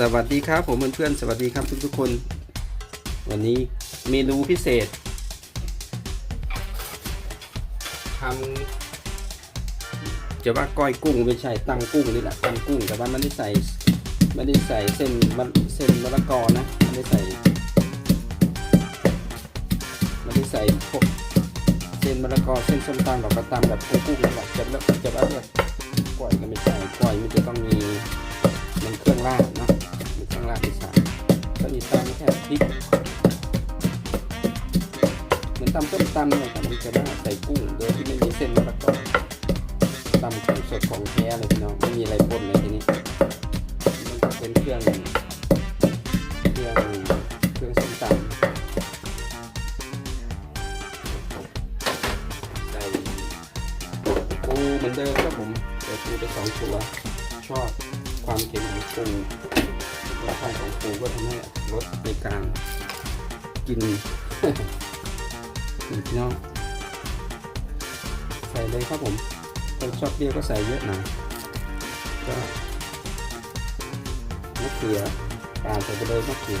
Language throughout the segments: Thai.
สวัสดีครับผมเพื่อนๆสวัสดีครับทุกๆคน วันนี้เมนูพิเศษทำจะว่าก้อยกุ้งไม่ใช่ตั้งกุ้งนี่แหละตั้งกุ้ง แต่ว่าไม่ได้ใส่ไม่ได้ใส่เส้นมะเส้นมะละกอนะไม่ได้ใส่ไม่ได้ใส่พวกเส้นมะละกอเส้นส้มตำหรอกก็ตำแบบกุ้งนี่แหละจะแล้วจะว่าด้วยก้อยก็ไม่ใช่ก้อยมันจะต้อง ก็อีสานแค่พริกเหมือนตำส้มตำเลยแต่มันจะราดใส่กุ้งโดยที่ไม่มีเส้นมะละกอตำของสดของแท้เลยพี่น้องไม่มีอะไรปนเลยทีนี้มันจะเป็นเครื่องเครื่องเครื่องส้มตำใส่ปูเหมือนเดิมครับผมใส่ปูไปสองตัวชอบความเค็มของปู รสชาติของปูก็ทำให้รสในการกินนี่พี่น้องใส่เลยครับผมคนชอบเปรี้ยวก็ใส่เยอะหน่อยก็มะเขือปาดใส่ไปเลยมะเขือ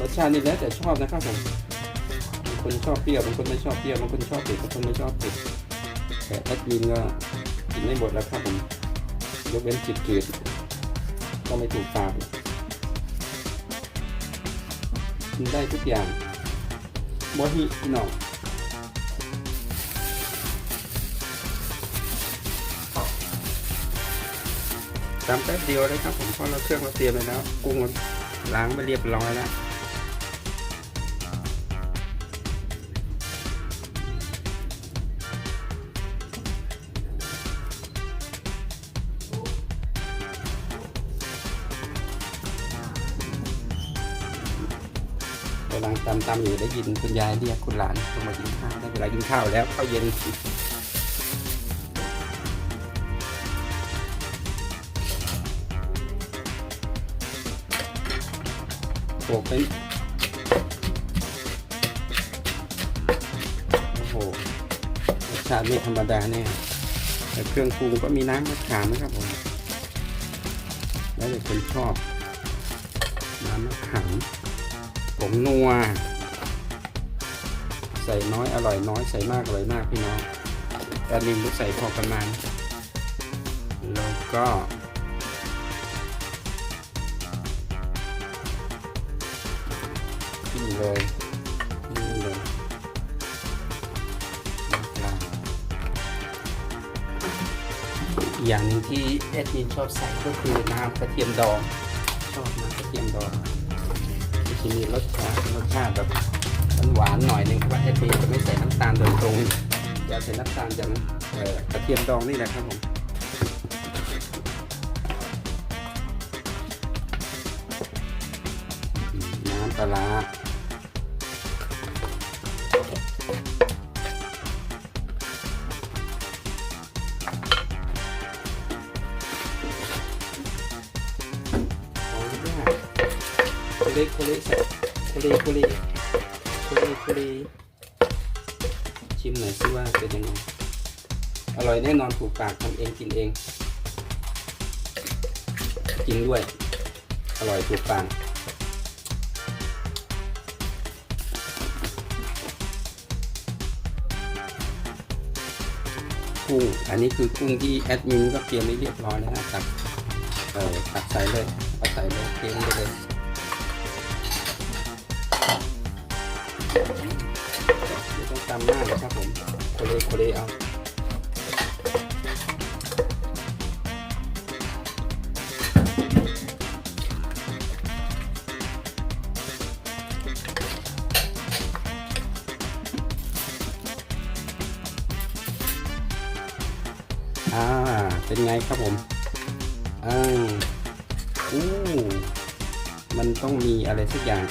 รสชาตินี่แล้วแต่ชอบนะครับผมบางคนชอบเปรี้ยวบางคนไม่ชอบเปรี้ยวบางคนชอบเผ็ดบางคนไม่ชอบเผ็ดแต่แอดมินก็กินไม่หมดแล้วครับผมยกเว้นจืดจืดๆ ก็ไม่ถูกปามกินได้ทุกอย่างบอฮิพี่น้องตามแป๊บเดียวเลยครับผมเพราะเราเครื่องเราเตรียมไปแล้ว กุ้งเราล้างไปเรียบร้อยแล้ว กำลังตำตำอยู่ได้ยินคุณยายเรียกคุณหลานลงมากินข้าวได้เวลากินข้าวแล้วข้าวเย็นโขกเป็นโอ้โหรสชาติไม่ธรรมดาเนี่ยแต่เครื่องปรุงก็มีน้ำมะขามนะครับผมแล้วแต่คนชอบน้ำมะขาม ผงนัว ใส่น้อยอร่อยน้อยใส่มากอร่อยมากพี่น้องแต่ลิมก็ใส่พอประมาณ แล้วก็นี่เลยนี่เลยอีกอย่างหนึ่งที่แอดมินชอบใส่ก็คือน้ำกระเทียมดอง ชอบน้ำกระเทียมดอง จะมีรสชาติรสชาติแบบหวานหน่อยนึงเพราะว่าเอทีจะไม่ใส่น้ำตาลโดยตรงจะใส่น้ำตาลจากเอ่อกระเทียมดองนี่แหละครับผมน้ำปลา เลโคเลใส่โคเลโคเลโคเลโคเลชิมหน่อยสิว่าเป็นยังไงอร่อยแน่นอนถูกปากทำเองกินเอง กินด้วย อร่อยถูกปากกุ้ง อันนี้คือกุ้งที่แอดมินก็เตรียมไว้เรียบร้อยแล้วนะตักเออตักใส่เลยเอาใส่เลยเตรียมไปเลย ไม่ต้องตำมากนะครับผมโคเลโคเลเอาอ่า เป็นไงครับผม อ่าอู้มันต้องมีอะไรสักอย่าง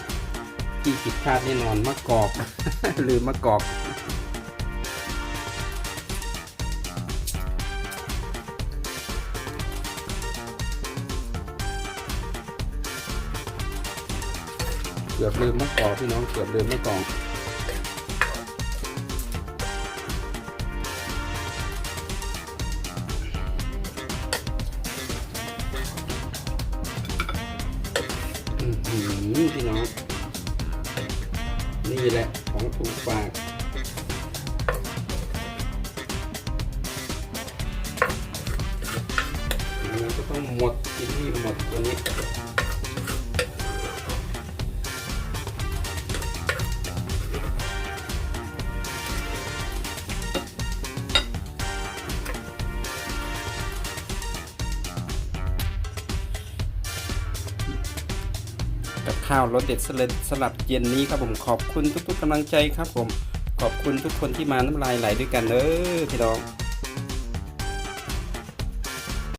ที่ผิดพลาดแน่นอนมะกอกลืมมะกอกเกือบลืมมะกอกพี่น้องเกือบลืมมะกอกอื้อหือพี่น้อง นี่แหละของถูกปากมันก็ต้องหมดกินที่หมดตัวนี้ ข้าวรสเด็ดสลัดสลับเย็นนี้ครับผมขอบคุณทุกๆกำลังใจครับผมขอบคุณทุกคนที่มาน้ำลายไหลด้วยกันเนอพี่น้อง